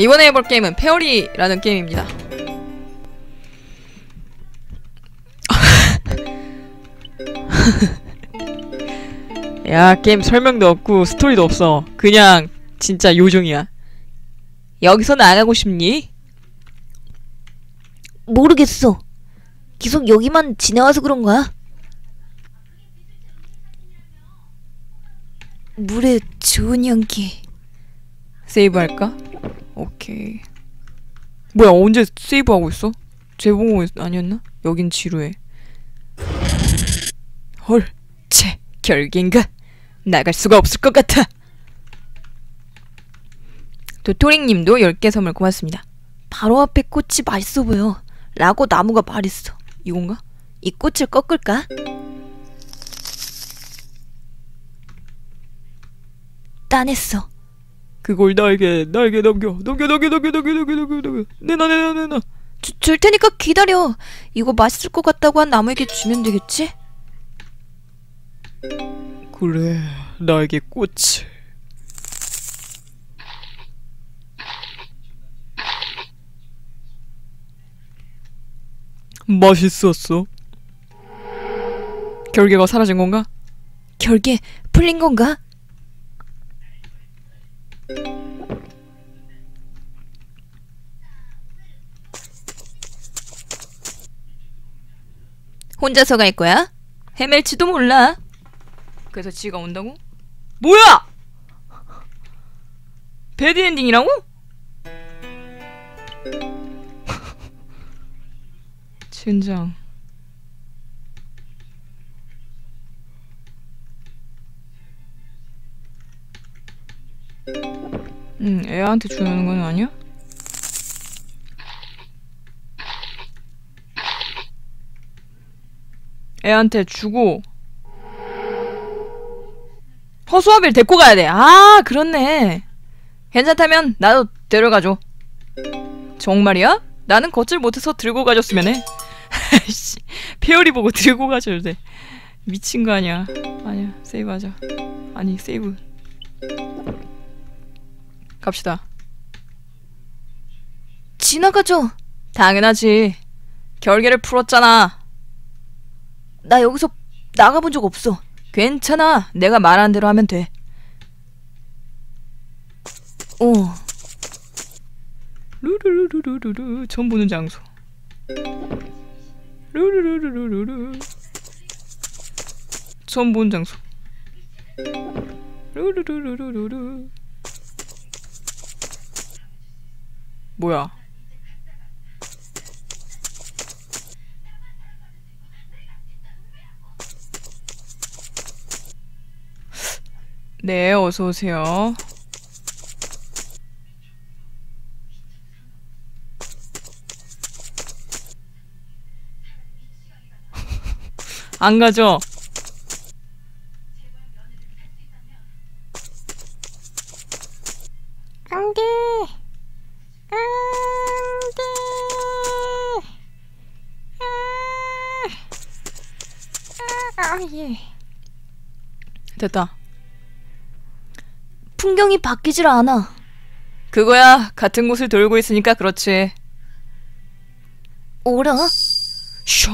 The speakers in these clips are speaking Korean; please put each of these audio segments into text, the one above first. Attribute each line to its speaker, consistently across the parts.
Speaker 1: 이번에 해볼 게임은 페어리라는 게임입니다. 야 게임 설명도 없고 스토리도 없어. 그냥 진짜 요정이야. 여기서 나가고 싶니?
Speaker 2: 모르겠어. 계속 여기만 지나와서 그런 거야? 물에 좋은 연기.
Speaker 1: 세이브 할까? 오케이. 뭐야 언제 세이브 하고 있어? 재봉호 아니었나? 여긴 지루해. 헐, 채 결계인가? 나갈 수가 없을 것 같아. 도토링님도 10개 선물 고맙습니다.
Speaker 2: 바로 앞에 꽃이 맛있어 보여. 라고 나무가 말했어.
Speaker 1: 이건가?
Speaker 2: 이 꽃을 꺾을까? 따냈어.
Speaker 1: 그걸 나에게 나에게 넘겨 넘겨 넘겨 넘겨 넘겨 넘겨 넘겨 넘겨 내놔 내놔 내놔
Speaker 2: 주, 줄 테니까 기다려. 이거 맛있을 것 같다고 한 나무에게 주면 되겠지?
Speaker 1: 그래 나에게 꽃을 맛있었어 결계가 사라진 건가?
Speaker 2: 결계 풀린 건가? 혼자서 갈 거야? 헤맬지도 몰라.
Speaker 1: 그래서 지가 온다고? 뭐야! 배드엔딩이라고? 젠장 응, 애한테 주는 건 아니야? 애한테 주고 허수아비를 데리고 가야 돼. 아, 그렇네. 괜찮다면 나도 데려가줘. 정말이야? 나는 걷질 못해서 들고 가줬으면 해. 씨, 페어리 보고 들고 가줘야 돼. 미친 거 아니야. 아니야, 세이브하자. 아니, 세이브. 갑시다.
Speaker 2: 지나가죠.
Speaker 1: 당연하지. 결계를 풀었잖아.
Speaker 2: 나 여기서 나가본 적 없어.
Speaker 1: 괜찮아. 내가 말한 대로 하면 돼.
Speaker 2: 어.
Speaker 1: 루루루루루루 처음 보는 장소. 루루루루루루 처음 보는 장소. 루루루루루루 뭐야? 네, 어서 오세요. 안 가죠?
Speaker 2: 안 돼. 안 돼. 아, 아, 예.
Speaker 1: 됐다.
Speaker 2: 풍경이 바뀌질 않아.
Speaker 1: 그거야 같은 곳을 돌고 있으니까 그렇지.
Speaker 2: 오라?
Speaker 1: 샹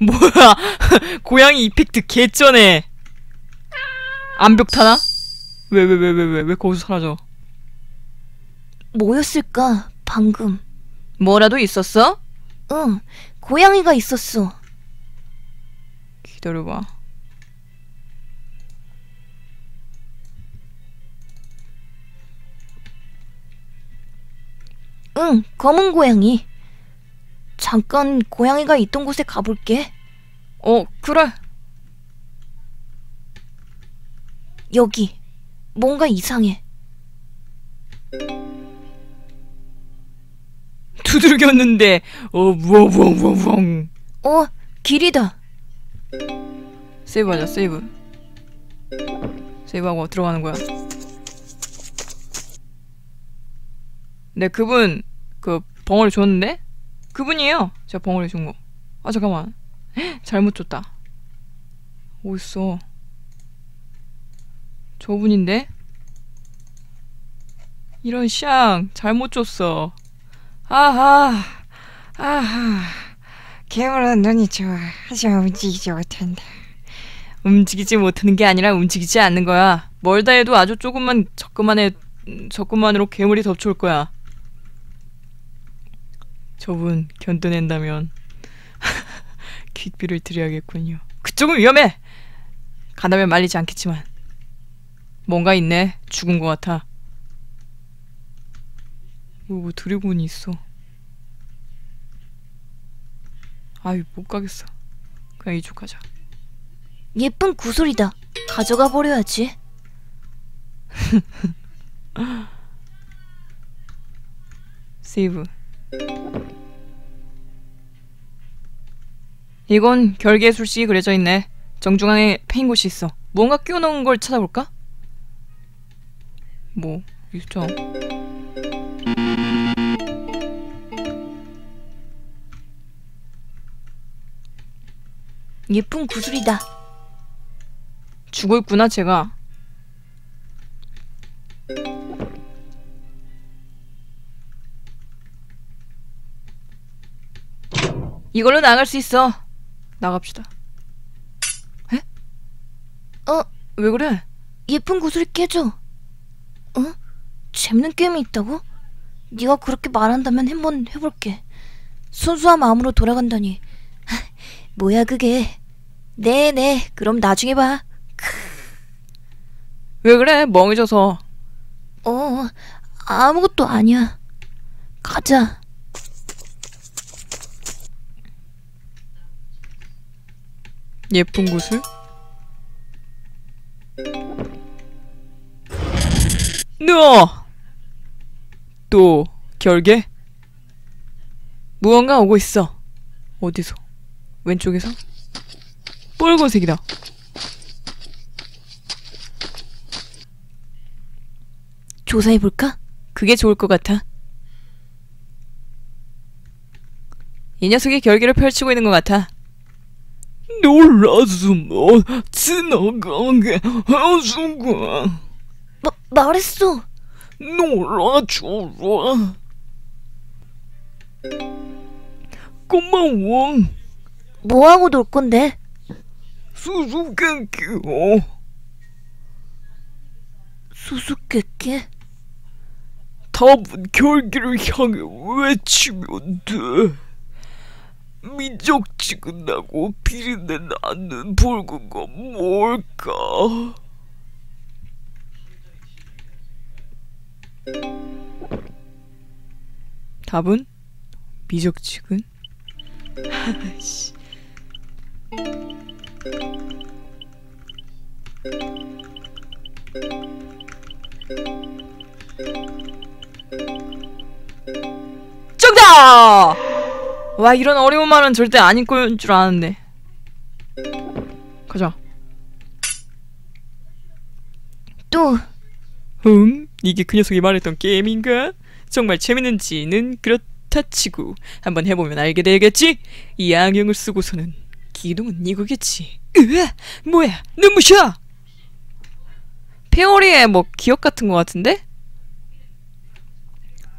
Speaker 1: 뭐야 고양이 이펙트 개쩌네. 암벽 타나? 왜 왜 왜 왜 왜 왜 거기서 사라져?
Speaker 2: 뭐였을까? 방금.
Speaker 1: 뭐라도 있었어?
Speaker 2: 응. 고양이가 있었어.
Speaker 1: 기다려봐.
Speaker 2: 응, 검은 고양이. 잠깐 고양이가 있던 곳에 가볼게.
Speaker 1: 어 그래.
Speaker 2: 여기. 뭔가 이상해.
Speaker 1: 두들겼는데 어 무엉무엉무엉
Speaker 2: 어, 길이다.
Speaker 1: 세이브 하자 세이브. 세이브하고 들어가는 거야. 네 그분 그 벙어리 줬는데 그분이에요. 제가 벙어리 준 거. 아 잠깐만 헉, 잘못 줬다. 어딨어? 저분인데 이런 샹 잘못 줬어. 아하 아하
Speaker 3: 괴물은 눈이 좋아. 하지만 움직이지 못한다.
Speaker 1: 움직이지 못하는 게 아니라 움직이지 않는 거야. 멀다 해도 아주 조금만 접근만해 접근만으로 괴물이 덮쳐올 거야. 저분 견뎌낸다면 퀵비를 드려야겠군요. 그쪽은 위험해. 간다면 말리지 않겠지만 뭔가 있네. 죽은 것 같아. 뭐, 뭐 드래곤이 있어. 아유 못 가겠어. 그냥 이쪽 가자.
Speaker 2: 예쁜 구슬이다. 가져가 버려야지.
Speaker 1: 세이브. 이건 결계의 술식이 그려져 있네. 정중앙에 패인 곳이 있어. 뭔가 끼워놓은 걸 찾아볼까? 뭐 있죠.
Speaker 2: 예쁜 구슬이다.
Speaker 1: 죽어 있구나 제가. 이걸로 나갈 수 있어. 나갑시다. 에?
Speaker 2: 어,
Speaker 1: 왜 그래?
Speaker 2: 예쁜 구슬이 깨져. 어? 재밌는 게임이 있다고? 네가 그렇게 말한다면 한번 해볼게. 순수한 마음으로 돌아간다니. 뭐야 그게? 네네, 그럼 나중에 봐.
Speaker 1: 왜 그래? 멍해져서.
Speaker 2: 어, 아무것도 아니야. 가자.
Speaker 1: 예쁜 구슬? 너! 또 결계? 무언가 오고 있어. 어디서? 왼쪽에서? 빨간색이다.
Speaker 2: 조사해볼까?
Speaker 1: 그게 좋을 것 같아. 이 녀석이 결계를 펼치고 있는 것 같아. 놀라스면 지나가게 해주고
Speaker 2: 마, 말했어.
Speaker 1: 놀아줘라. 고마워.
Speaker 2: 뭐하고 놀 건데?
Speaker 1: 수수께끼요.
Speaker 2: 수수께끼?
Speaker 1: 답은 결계를 향해 외치면 돼. 미적지근하고 비린내 나는 붉은 건 뭘까? 답은 미적지근? 씨. 정답! 와 이런 어려운 말은 절대 안 읽고 올줄 아는데 가자
Speaker 2: 또
Speaker 1: 응? 이게 그 녀석이 말했던 게임인가? 정말 재밌는지는 그렇다 치고 한번 해보면 알게 되겠지? 이 안경을 쓰고서는 기동은 이거겠지 으아! 뭐야 눈부셔! 페어리의 뭐 기억 같은 거 같은데?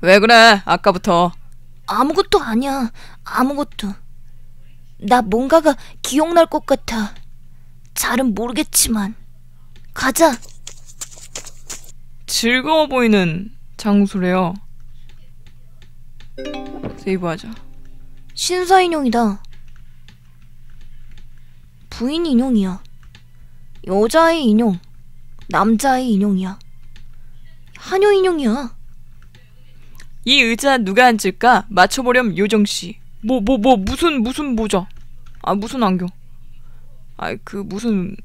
Speaker 1: 왜 그래 아까부터
Speaker 2: 아무것도 아니야. 아무것도. 나 뭔가가 기억날 것 같아. 잘은 모르겠지만. 가자.
Speaker 1: 즐거워 보이는 장소래요 세이브하자
Speaker 2: 신사 인형이다. 부인 인형이야. 여자의 인형. 남자의 인형이야. 한여 인형이야.
Speaker 1: 이 의자 누가 앉을까? 맞춰보렴 요정씨. 뭐, 뭐, 뭐, 무슨, 무슨 모자. 아, 무슨 안경. 아, 그, 무슨.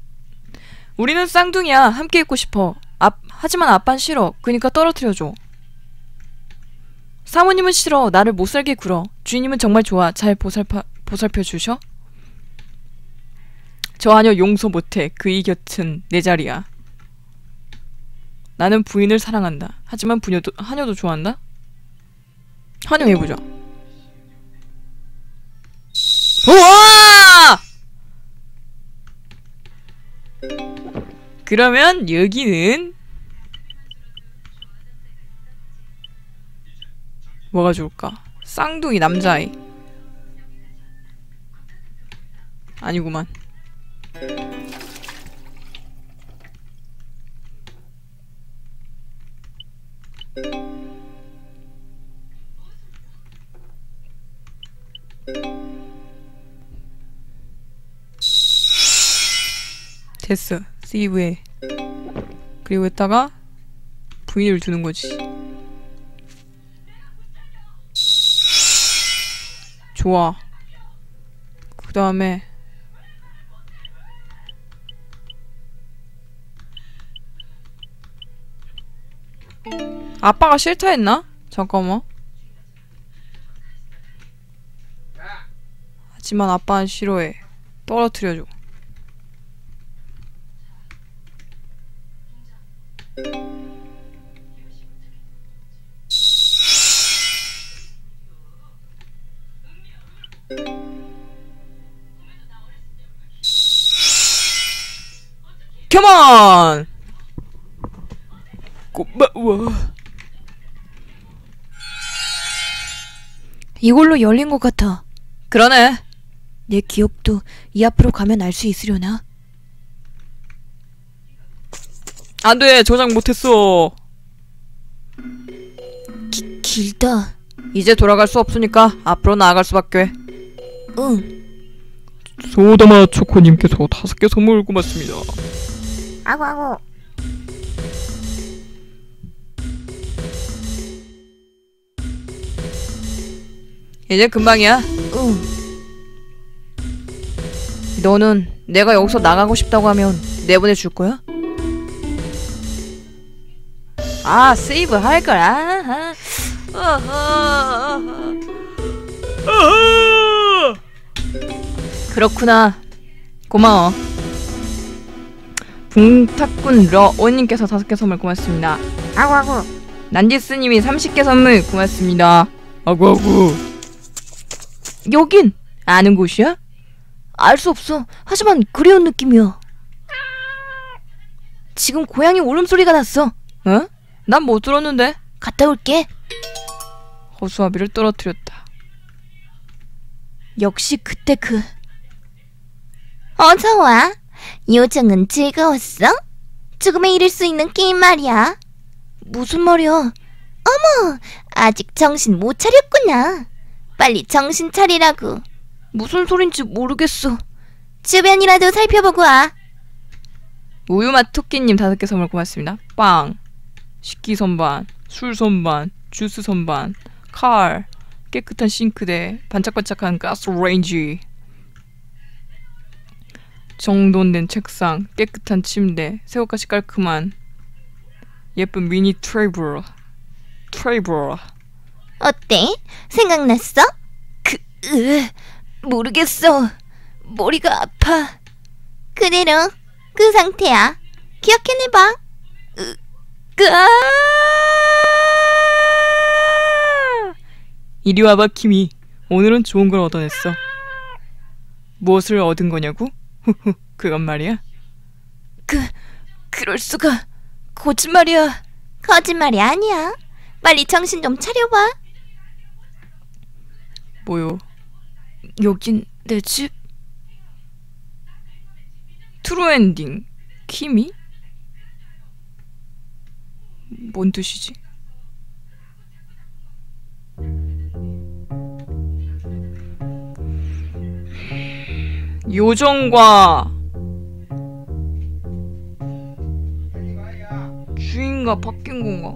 Speaker 1: 우리는 쌍둥이야. 함께 있고 싶어. 아, 하지만 아빤 싫어. 그니까 떨어뜨려줘. 사모님은 싫어. 나를 못살게 굴어. 주인님은 정말 좋아. 잘 보살펴, 보살펴 주셔? 저 하녀 용서 못해. 그이 곁은 내 자리야. 나는 부인을 사랑한다. 하지만 부녀도, 하녀도 좋아한다? 환영해보자. 우와! 그러면 여기는 뭐가 좋을까? 쌍둥이 남자아이. 아니구만. 됐어. 세이브해. 그리고 했다가 부인을 두는 거지. 좋아. 그 다음에 아빠가 싫다 했나? 잠깐만. 하지만 아빠는 싫어해. 떨어뜨려줘. 컴온! 고마워.
Speaker 2: 이걸로 열린 것 같아.
Speaker 1: 그러네.
Speaker 2: 내 기억도 이 앞으로 가면 알 수 있으려나?
Speaker 1: 안 돼, 저장 못했어.
Speaker 2: 길다.
Speaker 1: 이제 돌아갈 수 없으니까 앞으로 나아갈 수밖에.
Speaker 2: 응.
Speaker 1: 소다마 초코님께서 다섯 개 선물 고맙습니다.
Speaker 3: 아구 아구
Speaker 1: 이제 금방이야.
Speaker 2: 응.
Speaker 1: 너는 내가 여기서 나가고 싶다고 하면 내보내줄 거야? 아 세이브 할 걸. 아, 아. 그렇구나. 고마워. 붕탁군 러오님께서 다섯 개 선물 고맙습니다.
Speaker 3: 아구 아구
Speaker 1: 난지스님이 30개 선물 고맙습니다. 아구 아구. 여긴 아는 곳이야?
Speaker 2: 알 수 없어. 하지만 그리운 느낌이야. 지금 고양이 울음소리가 났어.
Speaker 1: 어? 난 못 들었는데.
Speaker 2: 갔다 올게.
Speaker 1: 허수아비를 떨어뜨렸다.
Speaker 2: 역시 그때 그
Speaker 4: 어서 와. 요정은 즐거웠어? 조금에 이를 수 있는 게임 말이야.
Speaker 2: 무슨 말이야?
Speaker 4: 아직 정신 못 차렸구나. 빨리 정신 차리라고.
Speaker 2: 무슨 소린지 모르겠어.
Speaker 4: 주변이라도 살펴보고 와.
Speaker 1: 우유맛 토끼님 다섯 개 선물 고맙습니다. 빵, 식기 선반, 술 선반, 주스 선반, 칼, 깨끗한 싱크대, 반짝반짝한 가스 레인지, 정돈된 책상, 깨끗한 침대, 새우같이 깔끔한 예쁜 미니 트레이블, 트레이블.
Speaker 4: 어때? 생각났어?
Speaker 2: 그, 으, 모르겠어. 머리가 아파.
Speaker 4: 그대로 그 상태야. 기억해내봐.
Speaker 2: 으아!
Speaker 1: 이리 와봐 키미. 오늘은 좋은 걸 얻어냈어. 무엇을 얻은 거냐고? 후후, 그건 말이야.
Speaker 2: 그, 그럴 수가. 거짓말이야.
Speaker 4: 거짓말이 아니야. 빨리 정신 좀 차려봐.
Speaker 1: 뭐요?
Speaker 2: 여긴 내 집?
Speaker 1: 트루엔딩 키미? 뭔 뜻이지? 요정과 주인과 바뀐 건가?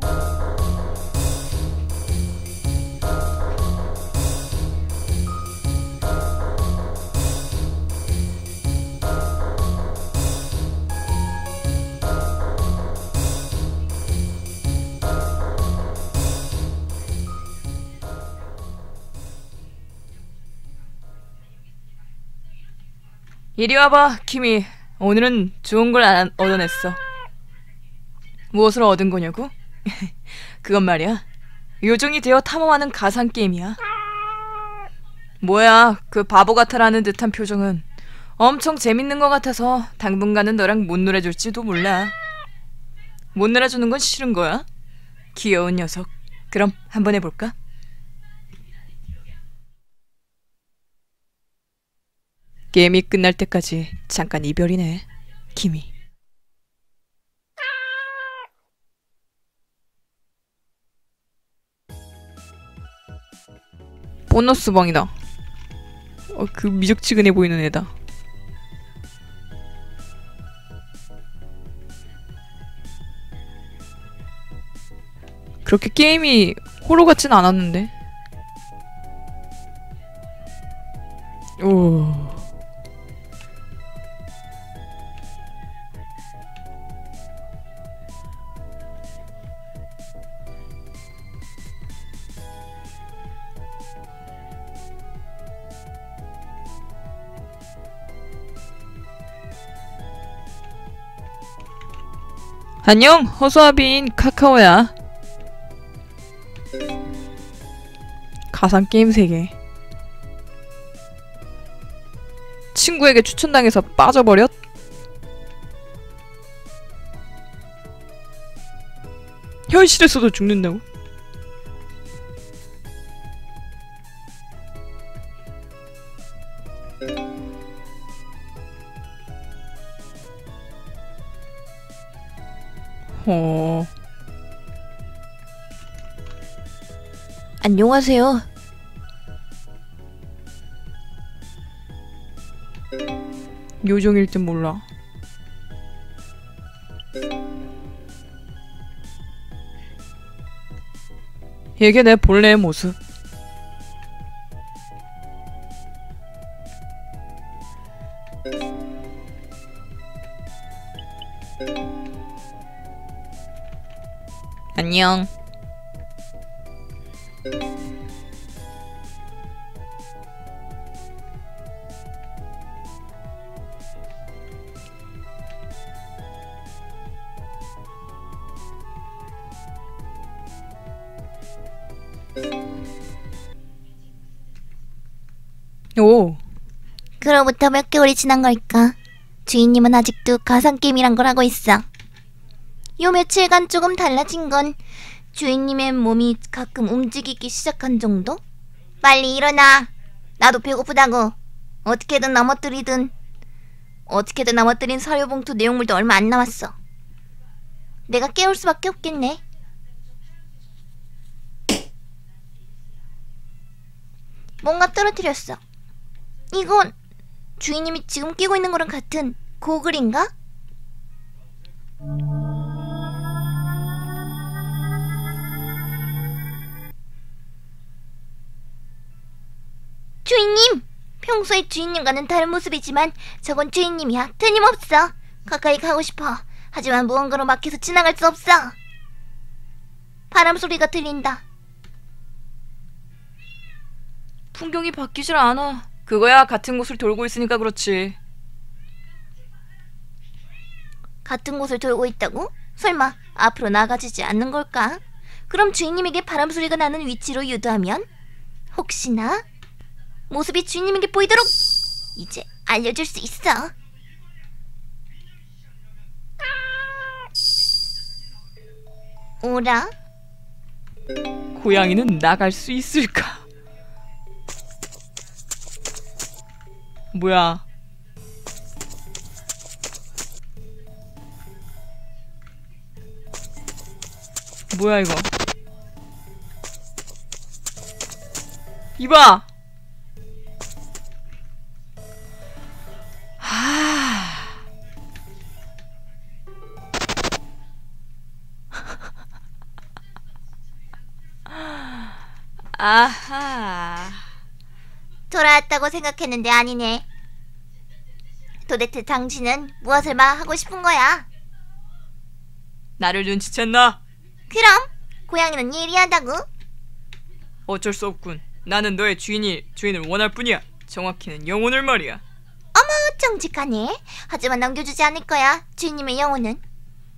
Speaker 1: 이리 와봐, 키미. 오늘은 좋은 걸 안- 얻어냈어. 무엇을 얻은 거냐고? 그건 말이야. 요정이 되어 탐험하는 가상 게임이야. 뭐야, 그 바보 같아라는 듯한 표정은 엄청 재밌는 것 같아서 당분간은 너랑 못 놀아줄지도 몰라. 못 놀아주는 건 싫은 거야? 귀여운 녀석. 그럼 한번 해볼까? 게임이 끝날 때까지 잠깐 이별이네. 김이. 보너스 방이다. 어, 그 미적지근해 보이는 애다. 그렇게 게임이 호러 같진 않았는데. 오. 안녕, 허수아비인 카카오야. 가상 게임 세계. 친구에게 추천당해서 빠져버렸? 현실에서도 죽는다고? 어...
Speaker 2: 안녕하세요.
Speaker 1: 요정일 줄 몰라. 이게 내 본래의 모습. 안녕. 오,
Speaker 4: 그로부터 몇 개월이 지난 걸까? 주인님은 아직도 가상게임이란 걸 하고 있어. 요 며칠간 조금 달라진 건 주인님의 몸이 가끔 움직이기 시작한 정도? 빨리 일어나. 나도 배고프다고. 어떻게든 넘어뜨리든. 어떻게든 넘어뜨린 사료봉투 내용물도 얼마 안 남았어. 내가 깨울 수밖에 없겠네. 뭔가 떨어뜨렸어. 이건 주인님이 지금 끼고 있는 거랑 같은 고글인가? 주인님! 평소에 주인님과는 다른 모습이지만 저건 주인님이야. 틀림없어. 가까이 가고 싶어. 하지만 무언가로 막혀서 지나갈 수 없어. 바람 소리가 들린다.
Speaker 1: 풍경이 바뀌질 않아. 그거야 같은 곳을 돌고 있으니까 그렇지.
Speaker 4: 같은 곳을 돌고 있다고? 설마 앞으로 나가지지 않는 걸까? 그럼 주인님에게 바람 소리가 나는 위치로 유도하면 혹시나 모습이 주인님에게 보이도록 이제 알려줄 수 있어. 오라?
Speaker 1: 고양이는 나갈 수 있을까? 뭐야? 뭐야 이거? 이봐.
Speaker 4: 돌아왔다고 생각했는데 아니네. 도대체 당신은 무엇을 말하고 싶은 거야?
Speaker 1: 나를 눈치챘나?
Speaker 4: 그럼 고양이는 예리하다고?
Speaker 1: 어쩔 수 없군. 나는 너의 주인이 주인을 원할 뿐이야. 정확히는 영혼을 말이야.
Speaker 4: 정직하네. 하지만 넘겨주지 않을 거야. 주인님의 영혼은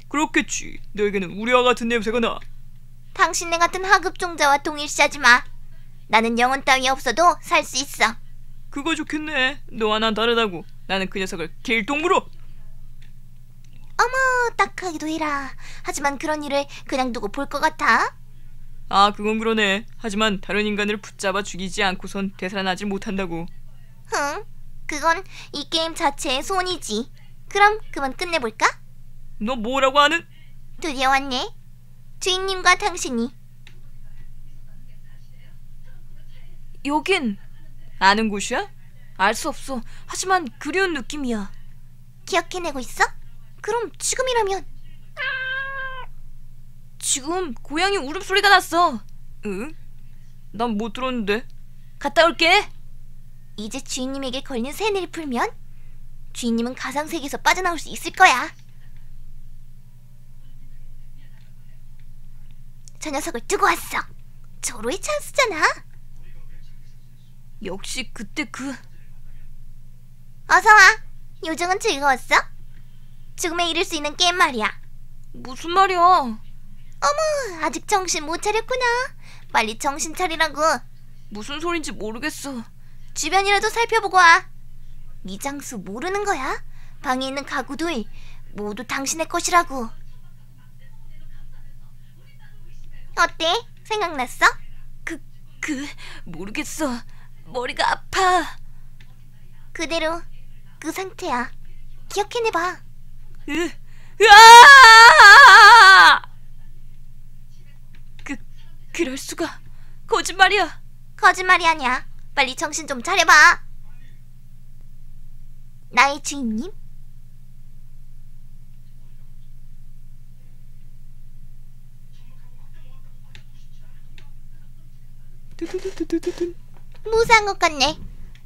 Speaker 1: 그렇겠지. 너에게는 우리와 같은 냄새가 나.
Speaker 4: 당신네 같은 하급 종자와 동일시하지 마. 나는 영혼 따위 없어도 살 수 있어.
Speaker 1: 그거 좋겠네. 너와 난 다르다고. 나는 그 녀석을 길동무로.
Speaker 4: 어머, 딱하기도 해라. 하지만 그런 일을 그냥 두고 볼 것 같아?
Speaker 1: 아, 그건 그러네. 하지만 다른 인간을 붙잡아 죽이지 않고선 되살아나지 못한다고.
Speaker 4: 흥, 그건 이 게임 자체의 손이지. 그럼 그만 끝내볼까?
Speaker 1: 너 뭐라고 하는?
Speaker 4: 드디어 왔네. 주인님과 당신이
Speaker 1: 여긴 아는 곳이야? 알 수 없어. 하지만 그리운 느낌이야.
Speaker 4: 기억해내고 있어? 그럼 지금이라면
Speaker 1: 지금 고양이 울음소리가 났어. 응? 난 못 들었는데. 갔다 올게.
Speaker 4: 이제 주인님에게 걸린 세뇌를 풀면 주인님은 가상세계에서 빠져나올 수 있을 거야. 저 녀석을 두고 왔어. 절호의 찬스잖아.
Speaker 1: 역시 그때 그
Speaker 4: 어서 와. 요정은 즐거웠어? 죽음에 이를 수 있는 게임 말이야.
Speaker 1: 무슨 말이야?
Speaker 4: 어머, 아직 정신 못 차렸구나. 빨리 정신 차리라고.
Speaker 1: 무슨 소린지 모르겠어.
Speaker 4: 주변이라도 살펴보고 와. 이 장수 모르는 거야? 방에 있는 가구들 모두 당신의 것이라고. 어때? 생각났어?
Speaker 1: 그, 그, 모르겠어. 머리가 아파.
Speaker 4: 그대로 그 상태야. 기억해내봐.
Speaker 1: 으, 으아! 그, 그럴 수가. 거짓말이야.
Speaker 4: 거짓말이 아니야. 빨리 정신 좀 차려봐. 나의 주인님?
Speaker 1: 두두두두두두.
Speaker 4: 무사한 것 같네.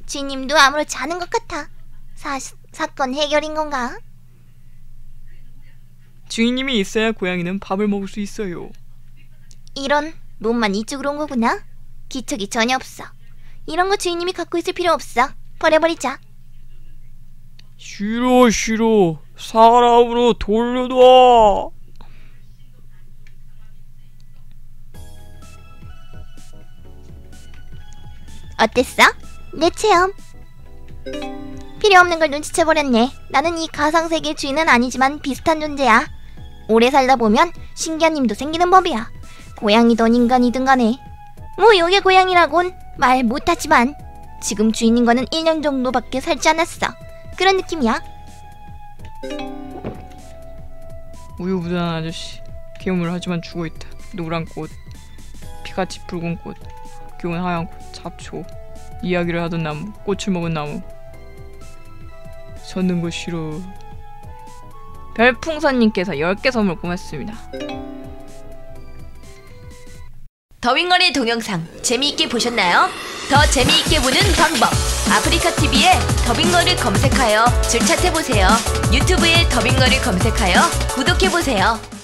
Speaker 4: 주인님도 아무렇지 않은 것 같아. 사, 사건 해결인 건가?
Speaker 1: 주인님이 있어야 고양이는 밥을 먹을 수 있어요.
Speaker 4: 이런 몸만 이쪽으로 온 거구나. 기척이 전혀 없어. 이런 거 주인님이 갖고 있을 필요 없어. 버려버리자.
Speaker 1: 싫어, 싫어. 사람으로 돌려놔.
Speaker 4: 어땠어? 내 체험. 필요 없는 걸 눈치채버렸네. 나는 이 가상세계 주인은 아니지만 비슷한 존재야. 오래 살다 보면 신기한 힘도 생기는 법이야. 고양이든 인간이든 간에. 뭐 요게 고양이라곤 말 못하지만 지금 주인님과는 1년 정도밖에 살지 않았어. 그런 느낌이야.
Speaker 1: 우유부단한 아저씨. 괴물 하지만 죽어있다. 노란 꽃. 피같이 붉은 꽃. 귀여운 하얀 꽃. 잡초. 이야기를 하던 나무. 꽃을 먹은 나무. 젓는 거 싫어. 별풍선님께서 10개 선물 고맙습니다.
Speaker 5: 더윙걸의 동영상 재미있게 보셨나요? 더 재미있게 보는 방법 아프리카TV에 더빙걸을 검색하여 즐 찾해보세요 유튜브에 더빙걸을 검색하여 구독해보세요